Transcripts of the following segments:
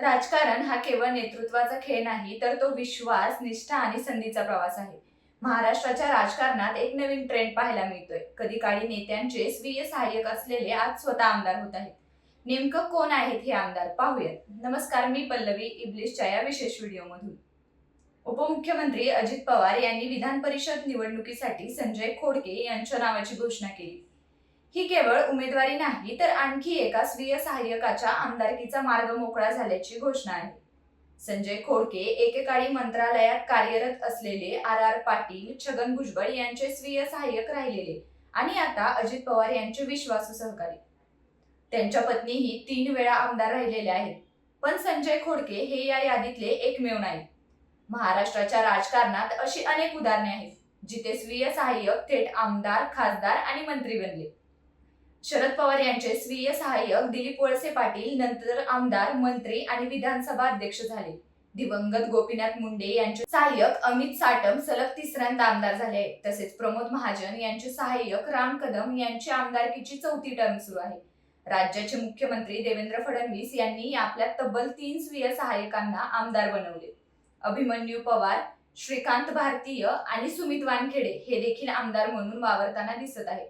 राजकारण हा केवळ नेतृत्वाचा खेळ नाही तर तो विश्वास निष्ठा आणि संधीचा प्रवास आहे. महाराष्ट्राच्या राजकारणात एक नवीन ट्रेंड पाहायला मिळतोय. कधी काळी नेत्यांचे स्वीय सहाय्यक असलेले आज स्वतः आमदार होत आहेत. नेमकं कोण आहेत हे आमदार? पाहूयात. नमस्कार मी पल्लवी इब्लिशच्या या विशेष व्हिडिओमधून. उपमुख्यमंत्री अजित पवार यांनी विधान परिषद निवडणुकीसाठी संजय खोडके यांच्या नावाची घोषणा केली. ही केवळ उमेदवारी नाही तर आणखी एका स्वीय सहाय्यकाच्या आमदारकीचा मार्ग मोकळा झाल्याची घोषणा आहे. संजय खोडके एकेकाळी मंत्रालयात कार्यरत असलेले आर आर पाटील छगन भुजबळ यांचे स्वीय सहाय्यक राहिलेले आणि आता अजित पवार यांचे विश्वासू सहकारी. त्यांच्या पत्नीही तीन वेळा आमदार राहिलेल्या आहेत पण संजय खोडके हे या यादीतले एकमेव नाहीत. महाराष्ट्राच्या राजकारणात अशी अनेक उदाहरणे आहेत जिथे स्वीय सहाय्यक थेट आमदार खासदार आणि मंत्री बनले. शरद पवार यांचे स्वीय सहाय्यक दिलीप वळसे पाटील नंतर आमदार मंत्री आणि विधानसभा अध्यक्ष झाले. दिवंगत गोपीनाथ मुंडे यांचे सहाय्यक अमित साटम सलग तिसऱ्यांदा आमदार झाले. तसेच प्रमोद महाजन यांचे सहाय्यक राम कदम यांची आमदारकीची चौथी टर्म सुरू आहे. राज्याचे मुख्यमंत्री देवेंद्र फडणवीस यांनी आपल्या तब्बल तीन स्वीय सहाय्यकांना आमदार बनवले. अभिमन्यू पवार श्रीकांत भारतीय आणि सुमित वानखेडे हे देखील आमदार म्हणून वावरताना दिसत आहेत.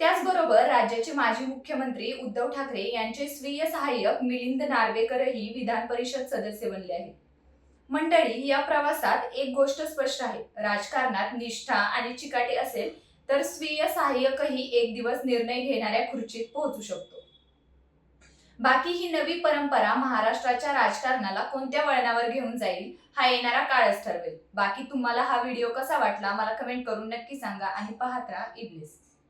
त्याचबरोबर राज्याचे माजी मुख्यमंत्री उद्धव ठाकरे यांचे स्वीय सहाय्यक मिलिंद नार्वेकरही विधान परिषद सदस्य बनले आहेत. मंडळी या प्रवासात एक गोष्ट स्पष्ट आहे. राजकारणात निष्ठा आणि चिकाटी असेल तर स्वीय सहाय्यकही एक दिवस निर्णय घेणाऱ्या खुर्चीत पोहोचू शकतो. बाकी ही नवी परंपरा महाराष्ट्राच्या राजकारणाला कोणत्या वळणावर घेऊन जाईल हा येणारा काळच ठरवेल. बाकी तुम्हाला हा व्हिडिओ कसा वाटला मला कमेंट करून नक्की सांगा आणि पाहत राहा इब्लिस.